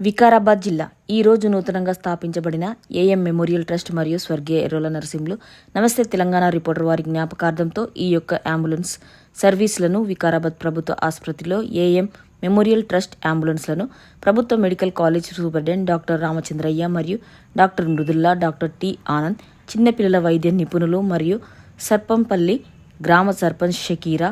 వికారాబాద్ జిల్లా ఈ రోజు నూతనంగా స్థాపించబడిన ఏఎం మెమోరియల్ ట్రస్ట్ మరియు స్వర్గీయ ఎర్రోల నరసింహులు. నమస్తే తెలంగాణ రిపోర్టర్ వారి జ్ఞాపకార్థంతో ఈ యొక్క అంబులెన్స్ సర్వీసులను వికారాబాద్ ప్రభుత్వ ఆసుపత్రిలో ఏఎం మెమోరియల్ ట్రస్ట్ అంబులెన్స్లను ప్రభుత్వ medical college superintendent doctor Ramachandraiah మరియు doctor Mridula doctor T Anand చిన్నపిల్లల వైద్య నిపుణులు మరియు సర్పంపల్లి గ్రామ సర్పంచ్ షకీరా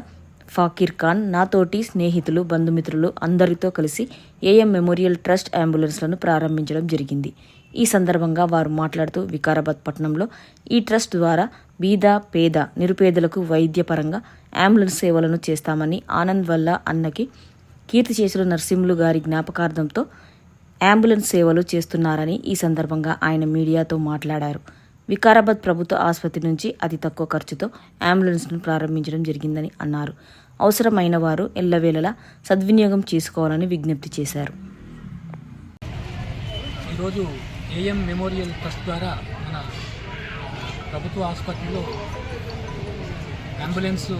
ఫాకీర్ ఖాన్ నాతోటి స్నేహితులు బంధుమిత్రులు అందరితో కలిసి ఏఎం మెమోరియల్ ట్రస్ట్ అంబులెన్స్లను ప్రారంభించడం జరిగింది. ఈ సందర్భంగా వారు మాట్లాడుతూ వికారాబాద్ పట్టణంలో ఈ ట్రస్ట్ ద్వారా బీద పేద నిరుపేదలకు వైద్యపరంగా అంబులెన్స్ సేవలను చేస్తామని ఆనంద్ వల్ల అన్నకి కీర్తి కీర్తిశేషులు నరసింహులు గారి జ్ఞాపకార్థంతో అంబులెన్స్ సేవలు చేస్తున్నారని ఈ సందర్భంగా ఆయన మీడియాతో మాట్లాడారు. వికారాబాద్ ప్రభుత్వ ఆసుపత్రి నుంచి అతి తక్కువ ఖర్చుతో అంబులెన్స్ను ప్రారంభించడం జరిగిందని అన్నారు. అవసరమైన వారు ఎల్లవేళలా సద్వినియోగం చేసుకోవాలని విజ్ఞప్తి చేశారు. ఈరోజు ఏఎం మెమోరియల్ ట్రస్ట్ ద్వారా మన ప్రభుత్వ ఆసుపత్రిలో అంబులెన్స్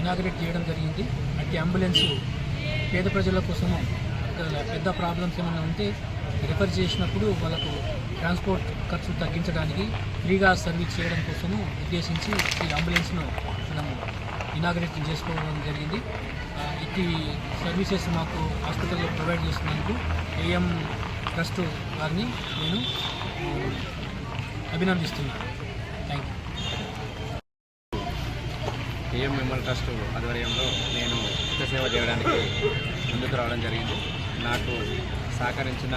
ఇనాగరేట్ చేయడం జరిగింది. అట్టి అంబులెన్స్ పేద ప్రజల కోసము పెద్ద ప్రాబ్లమ్స్ ఏమైనా ఉంటే రిఫర్ చేసినప్పుడు వాళ్ళకు ట్రాన్స్పోర్ట్ ఖర్చు తగ్గించడానికి ఫ్రీగా సర్వీస్ చేయడం కోసము ఉద్దేశించి ఈ అంబులెన్స్ను మనము ఇనాగ్రేట్ చేసుకోవడం జరిగింది. ఇది సర్వీసెస్ మాకు హాస్పిటల్లో ప్రొవైడ్ చేస్తున్నందుకు ఏఎం ట్రస్ట్ వారిని నేను అభినందిస్తున్నాను. థ్యాంక్ యూ ఏఎం మిమ్మల్ ట్రస్ట్ ఆధ్వర్యంలో నేను ఉచిత సేవ చేయడానికి ముందుకు రావడం జరిగింది. నాకు సహకరించిన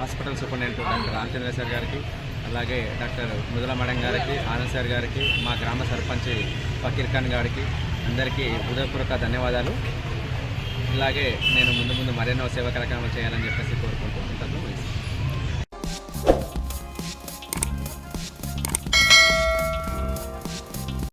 hospital superintendent doctor Ramachandra sir గారికి అలాగే డాక్టర్ ముదలమడం మేడం గారికి ఆనంద్ సార్ గారికి మా గ్రామ సర్పంచ్ ఫకీర్ ఖాన్ గారికి అందరికీ హృదయపూర్వక ధన్యవాదాలు. ఇలాగే నేను ముందు ముందు మరెన్నో సేవా కార్యక్రమాలు చేయాలని చెప్పేసి కోరుకుంటున్నాను.